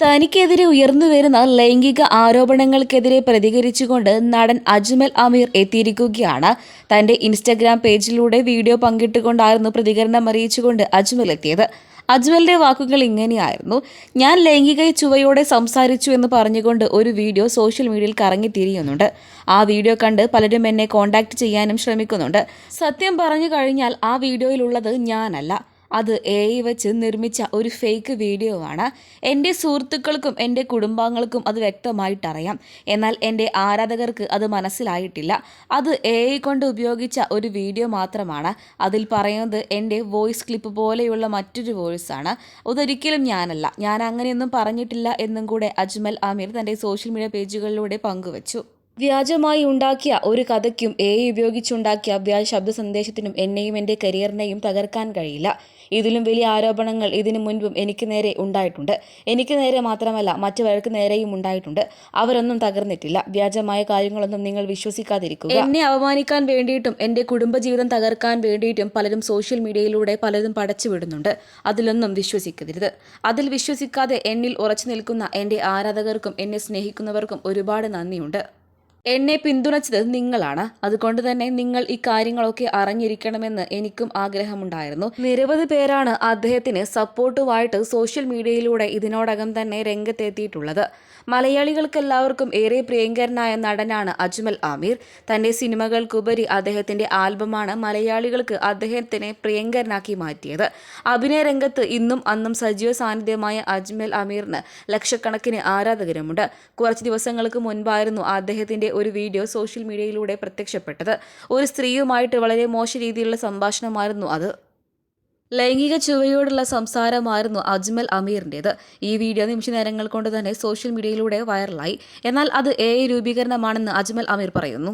തനിക്കെതിരെ ഉയർന്നു വരുന്ന ലൈംഗിക ആരോപണങ്ങൾക്കെതിരെ പ്രതികരിച്ചുകൊണ്ട് നടൻ അജ്മൽ അമീർ എത്തിയിരിക്കുകയാണ്. തന്റെ ഇൻസ്റ്റഗ്രാം പേജിലൂടെ വീഡിയോ പങ്കിട്ടുകൊണ്ടായിരുന്നു പ്രതികരണം അറിയിച്ചുകൊണ്ട് അജ്മൽ എത്തിയത്. അജ്മലിന്റെ വാക്കുകൾ ഇങ്ങനെയായിരുന്നു. ഞാൻ ലൈംഗിക ചുവയോടെ സംസാരിച്ചു എന്ന് പറഞ്ഞുകൊണ്ട് ഒരു വീഡിയോ സോഷ്യൽ മീഡിയയിൽ കറങ്ങിത്തിരിയുന്നുണ്ട് ആ വീഡിയോ കണ്ട് പലരും എന്നെ കോൺടാക്ട് ചെയ്യാനും ശ്രമിക്കുന്നുണ്ട്. സത്യം പറഞ്ഞു കഴിഞ്ഞാൽ ആ വീഡിയോയിലുള്ളത് ഞാനല്ല. അത് എ ഐ വെച്ച് നിർമ്മിച്ച ഒരു ഫേക്ക് വീഡിയോ ആണ്. എന്റെ സുഹൃത്തുക്കൾക്കും എന്റെ കുടുംബാംഗങ്ങൾക്കും അത് വ്യക്തമായിട്ടറിയാം. എന്നാൽ എന്റെ ആരാധകർക്ക് അത് മനസ്സിലായിട്ടില്ല. അത് എ ഐ കൊണ്ട് ഉപയോഗിച്ച ഒരു വീഡിയോ മാത്രമാണ്. അതിൽ പറയുന്നത് എന്റെ വോയിസ് ക്ലിപ്പ് പോലെയുള്ള മറ്റൊരു വോയിസ് ആണ്. അതൊരിക്കലും ഞാനല്ല. ഞാൻ അങ്ങനെയൊന്നും പറഞ്ഞിട്ടില്ല എന്നും കൂടെ അജ്മൽ ആമിർ തന്റെ സോഷ്യൽ മീഡിയ പേജുകളിലൂടെ പങ്കുവച്ചു. വ്യാജമായി ഉണ്ടാക്കിയ ഒരു കഥയ്ക്കും എ ഉപയോഗിച്ചുണ്ടാക്കിയ വ്യാജ ശബ്ദ സന്ദേശത്തിനും എന്നെയും എന്റെ കരിയറിനെയും തകർക്കാൻ കഴിയില്ല. ഇതിലും വലിയ ആരോപണങ്ങൾ ഇതിനു മുൻപും എനിക്ക് നേരെ ഉണ്ടായിട്ടുണ്ട്. എനിക്ക് നേരെ മാത്രമല്ല മറ്റു നേരെയും ഉണ്ടായിട്ടുണ്ട്. അവരൊന്നും തകർന്നിട്ടില്ല. വ്യാജമായ കാര്യങ്ങളൊന്നും നിങ്ങൾ വിശ്വസിക്കാതിരിക്കുക. എന്നെ അപമാനിക്കാൻ വേണ്ടിയിട്ടും എന്റെ കുടുംബജീവിതം തകർക്കാൻ വേണ്ടിയിട്ടും പലരും സോഷ്യൽ മീഡിയയിലൂടെ പലരും പടച്ചു വിടുന്നുണ്ട്. അതിലൊന്നും വിശ്വസിക്കരുത്. അതിൽ വിശ്വസിക്കാതെ എന്നിൽ ഉറച്ചു നിൽക്കുന്ന എന്റെ ആരാധകർക്കും എന്നെ സ്നേഹിക്കുന്നവർക്കും ഒരുപാട് നന്ദിയുണ്ട്. എന്നെ പിന്തുണച്ചത് നിങ്ങളാണ്. അതുകൊണ്ട് തന്നെ നിങ്ങൾ ഈ കാര്യങ്ങളൊക്കെ അറിഞ്ഞിരിക്കണമെന്ന് എനിക്കും ആഗ്രഹമുണ്ടായിരുന്നു. നിരവധി പേരാണ് അദ്ദേഹത്തിന് സപ്പോർട്ടുമായിട്ട് സോഷ്യൽ മീഡിയയിലൂടെ ഇതിനോടകം തന്നെ രംഗത്തെത്തിയിട്ടുള്ളത്. മലയാളികൾക്കെല്ലാവർക്കും ഏറെ പ്രിയങ്കരനായ നടനാണ് അജ്മൽ ആമീർ. തന്റെ സിനിമകൾക്കുപരി അദ്ദേഹത്തിന്റെ ആൽബമാണ് മലയാളികൾക്ക് അദ്ദേഹത്തിനെ പ്രിയങ്കരനാക്കി മാറ്റിയത്. അഭിനയ രംഗത്ത് ഇന്നും അന്നും സജീവ സാന്നിധ്യമായ അജ്മൽ അമീറിന് ലക്ഷക്കണക്കിന് ആരാധകരുമുണ്ട്. കുറച്ച് ദിവസങ്ങൾക്ക് മുൻപായിരുന്നു അദ്ദേഹത്തിന്റെ ഒരു വീഡിയോ സോഷ്യൽ മീഡിയയിലൂടെ പ്രത്യക്ഷപ്പെട്ടത്. ഒരു സ്ത്രീയുമായിട്ട് വളരെ മോശ രീതിയിലുള്ള സംഭാഷണമായിരുന്നു അത്. ലൈംഗിക ചുവയോടുള്ള സംസാരമായിരുന്നു അജ്മൽ അമീറിന്റേത്. ഈ വീഡിയോ നിമിഷ നേരങ്ങൾ കൊണ്ട് തന്നെ സോഷ്യൽ മീഡിയയിലൂടെ വൈറലായി. എന്നാൽ അത് എ രൂപീകരണമാണെന്ന് അജ്മൽ അമീർ പറയുന്നു.